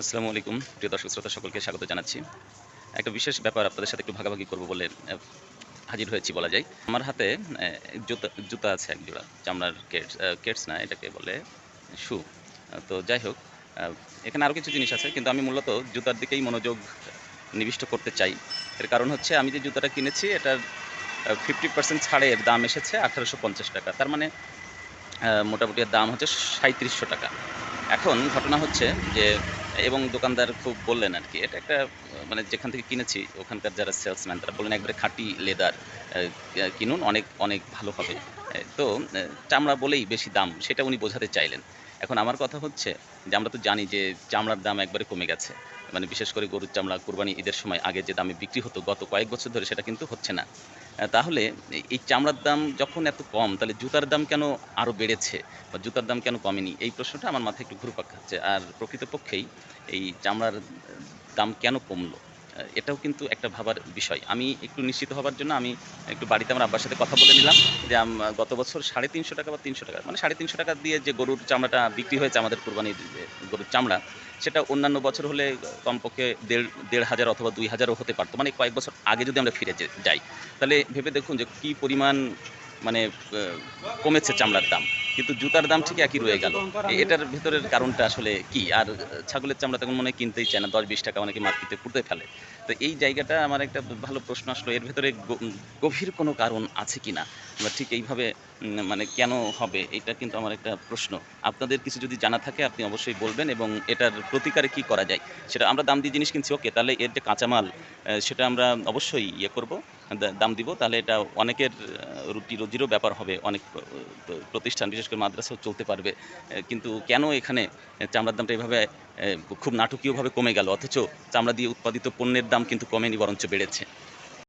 আসসালামু আলাইকুম। প্রিয় দর্শক, শ্রোতা সকলকে স্বাগত জানাচ্ছি। একটা বিশেষ ব্যাপার আপনাদের সাথে একটু ভাগাভাগি করব বলে হাজির হয়েছি বলা যায়। আমার হাতে জুতা জুতা আছে এক জোড়া, চামড়ার কেটস কেটস না, এটাকে বলে শু। তো যাই হোক এখানে আরও কিছু জিনিস আছে, কিন্তু আমি মূলত জুতার দিকেই মনোযোগ নিবিষ্ট করতে চাই। এর কারণ হচ্ছে, আমি যে জুতাটা কিনেছি, এটার ফিফটি পার্সেন্ট ছাড়ে এর দাম এসেছে আঠারোশো পঞ্চাশ টাকা। তার মানে মোটামুটি দাম হচ্ছে সাঁত্রিশশো টাকা। এখন ঘটনা হচ্ছে যে এবং দোকানদার খুব বললেন আর কি, এটা একটা মানে যেখান থেকে কিনেছি, ওখানকার যারা সেলসম্যান তারা বললেন একবারে খাঁটি লেদার কিনুন, অনেক অনেক ভালো হবে। তো চামড়া বলেই বেশি দাম, সেটা উনি বোঝাতে চাইলেন। এখন আমার কথা হচ্ছে যে, আমরা তো জানি যে, চামড়ার দাম একবারে কমে গেছে। মানে বিশেষ করে গরুর চামড়া, কোরবানি ঈদের সময় আগে যে দামে বিক্রি হতো, গত কয়েক বছর ধরে সেটা কিন্তু হচ্ছে না। তাহলে এই- চামড়ার দাম যখন এত কম, তাহলে জুতার দাম কেন আরও বেড়েছে বা জুতার দাম কেন কমেনি? এই প্রশ্নটা আমার মাথায় একটু ঘুরপাক খাচ্ছে। আর প্রকৃতপক্ষেই এই চামড়ার দাম কেন কমলো? এটাও কিন্তু একটা ভাবার বিষয়। আমি একটু নিশ্চিত হবার জন্য আমি একটু বাড়িতে আমার আব্বার সাথে কথা বলে নিলাম যে গত বছর সাড়ে তিনশো টাকা বা তিনশো টাকা মানে সাড়ে তিনশো টাকা দিয়ে যে গরুর চামড়াটা বিক্রি হয়েছে আমাদের কোরবানির গরুর চামড়া সেটা অন্যান্য বছর হলে কমপক্ষে দেড় দেড় হাজার অথবা দুই হাজারও হতে পারতো। মানে কয়েক বছর আগে যদি আমরা ফিরে যাই। তাহলে ভেবে দেখুন যে কী পরিমাণ মানে কমেছে চামড়ার দাম। কিন্তু জুতার দাম ঠিক একই রয়ে গেল। এটার ভেতরের কারণটা আসলে কি? আর ছাগলের চামড়া তখন মনে কিনতেই চায় না দশ বিশ টাকা অনেকে মার্কেটে পুঁতে ফেলে। তো এই জায়গাটা আমার একটা ভালো প্রশ্ন আসলো এর ভেতরে গভীর কোনো কারণ আছে কি না বা ঠিক এইভাবে মানে কেন হবে? এটা কিন্তু আমার একটা প্রশ্ন। আপনাদের কিছু যদি জানা থাকে আপনি অবশ্যই বলবেন এবং এটার প্রতিকারে কি করা যায়? সেটা আমরা দাম দিয়ে জিনিস কিনছি ওকে তাহলে এর যে কাঁচামাল সেটা আমরা অবশ্যই ইয়ে করব। দাম দিব, তাহলে এটা অনেকের রুটি রুজিরও ব্যাপার হবে। অনেক প্রতিষ্ঠান, বিশেষ করে মাদ্রাসাও চলতে পারবে। কিন্তু কেন এখানে চামড়ার দামটা এভাবে খুব নাটকীয়ভাবে কমে গেল? অথচ চামড়া দিয়ে উৎপাদিত পণ্যের দাম কিন্তু কমেনি, বরঞ্চ বেড়েছে।